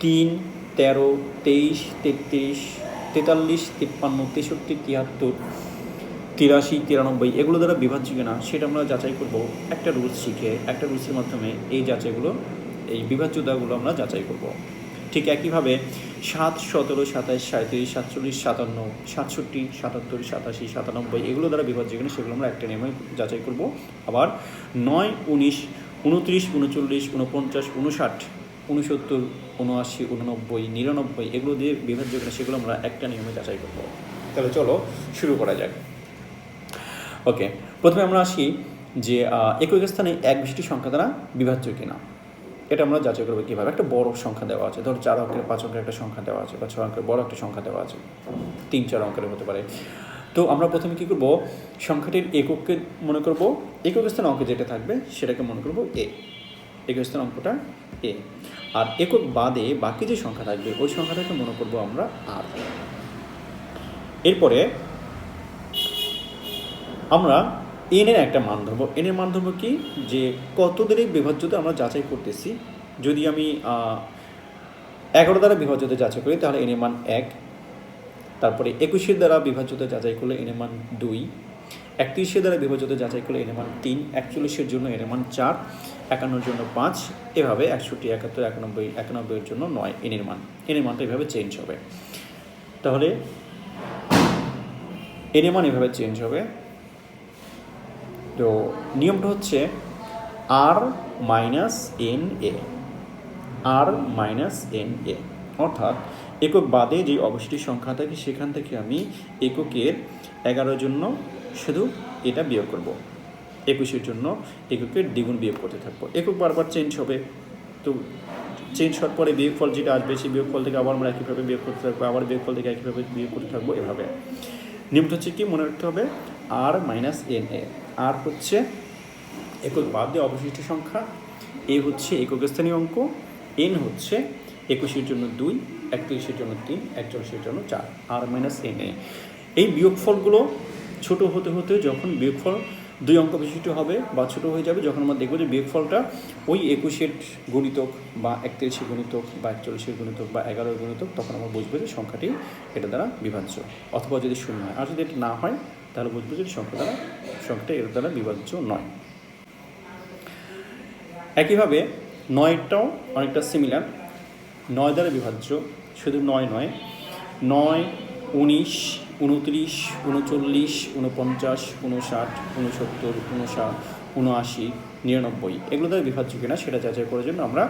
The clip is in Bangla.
তিন, তেরো, তেইশ, তেত্রিশ, তেতাল্লিশ, তিপ্পান্ন, তেষট্টি, তিয়াত্তর, তিরাশি, তিরানব্বই, এগুলো দ্বারা বিভাজ্য কিনা সেটা আমরা যাচাই করব। একটা রুলস শিখে, একটা রুলসের মাধ্যমে এই যাচাইগুলো, এই বিভাজ্যতাগুলো আমরা যাচাই করব। ঠিক একইভাবে সাত, সতেরো সাতাশ সাঁত্রিশ সাতচল্লিশ, সাতান্ন, সাতষট্টি, সাতাত্তর, সাতাশি, সাতানব্বই, এগুলো দ্বারা বিভাজ্য কিনা সেগুলো আমরা একটা নিয়মে যাচাই করব। আবার নয়, উনিশ, উনত্রিশ, উনচল্লিশ, উনপঞ্চাশ, উনষাট উনসত্তর উনআশি উননব্বই নিরানব্বই এগুলো দিয়ে বিভাজ্য কিনা সেগুলো আমরা একটা নিয়মে যাচাই করব। তাহলে চলো শুরু করা যাক। ওকে, প্রথমে আমরা আসি যে একক স্থানে এক বিশিষ্ট সংখ্যা দ্বারা বিভাজ্য কিনা। এটা আমরা যাচাই করব কীভাবে। একটা বড় সংখ্যা দেওয়া আছে, ধর চার অঙ্কের, পাঁচ অঙ্কের একটা সংখ্যা দেওয়া আছে বা ছয় অঙ্কের, বড় একটা সংখ্যা দেওয়া আছে, তিন, চার অঙ্কের হতে পারে। তো আমরা প্রথমে কী করব? সংখ্যাটির একককে মনে করব, একক স্থান অঙ্কে যেটা থাকবে সেটাকে মনে করব এ। স্থান অঙ্কটা এ আর একক বাদে বাকি যে সংখ্যা থাকবে, ওই সংখ্যাটাকে মনে করব আমরা আর এরপরে আমরা এনের একটা মান ধরবো। এনের মান ধরবো কি? যে কত দিনের বিভাজ্যতা আমরা যাচাই করতেছি। যদি আমি এগারো দ্বারা বিভাজ্যতা যাচাই করি, তাহলে এন এনের মান এক। তারপরে একুশের দ্বারা বিভাজ্যতা যাচাই করলে এনের মান দুই। একত্রিশের দ্বারা বিভাজ্যতা যাচাই করলে এনের মান তিন, একচল্লিশের জন্য এনের মান চার, একান্নর জন্য পাঁচ, এভাবে একষট্টি, একাত্তর, একানব্বই, একানব্বইয়ের জন্য নয় এনের মান এনের মানটা এভাবে চেঞ্জ হবে। তাহলে এনের মান এভাবে চেঞ্জ হবে। তো নিয়মটা হচ্ছে R minus N A R minus N A অর্থাৎ একক বাদে যে অবশিষ্ট সংখ্যা থাকে সেখান থেকে আমি এককের এগারো জন্য শুধু এটা বিয়োগ করব। একুশের জন্য এককের দ্বিগুণ বিয়োগ করতে থাকব। একক বারবার চেঞ্জ হবে। তো চেঞ্জ হওয়ার পরে বিয়োগফল যেটা আসবে, সেই বিয়োগফল থেকে আবার আমরা একইভাবে বিয়োগ করতে থাকব, আবার বিয়োগফল থেকে একইভাবে বিয়োগ করতে থাকব, এভাবে। নিয়মটা হচ্ছে কি? মনে রাখতে হবে আর মাইনাস এন এ আর হচ্ছে একক বাদ দিয়ে অবশিষ্ট সংখ্যা এ হচ্ছে একক স্থানীয় অঙ্ক এন হচ্ছে একুশের জন্য দুই, একত্রিশের জন্য তিন, একচল্লিশের জন্য চার আর মাইনাস এন এ এই বিয়োগফলগুলো ছোট হতে হতে যখন বিয়োগফল দুই অঙ্ক বিশিষ্ট হবে বা ছোট হয়ে যাবে, যখন আমরা দেখব যে বিয়োগফলটা ওই একুশের গণিতক বা একত্রিশের গণিতক বা একচল্লিশের গণিতক বা এগারোর গণিতক, তখন আমরা বুঝব যে সংখ্যাটি এটা দ্বারা বিভাজ্য। অথবা যদি শূন্য হয়, আর যদি এটা না হয়, তাহলে বুঝব যে সংখ্যা দ্বারা, সংখ্যাটা এর দ্বারা বিভাজ্য নয়। একইভাবে নয়টাও অনেকটা সিমিলার নয় দ্বারা বিভাজ্য, শুধু নয় নয়। নয়, উনিশ উনত্রিশ, উনচল্লিশ, উনপঞ্চাশ, উনষাট, উনসত্তর, উনষাট, উনআশি, নিরানব্বই। এগুলো দ্বারা বিভাজ্য কিনা সেটা যাচাই করার জন্য আমরা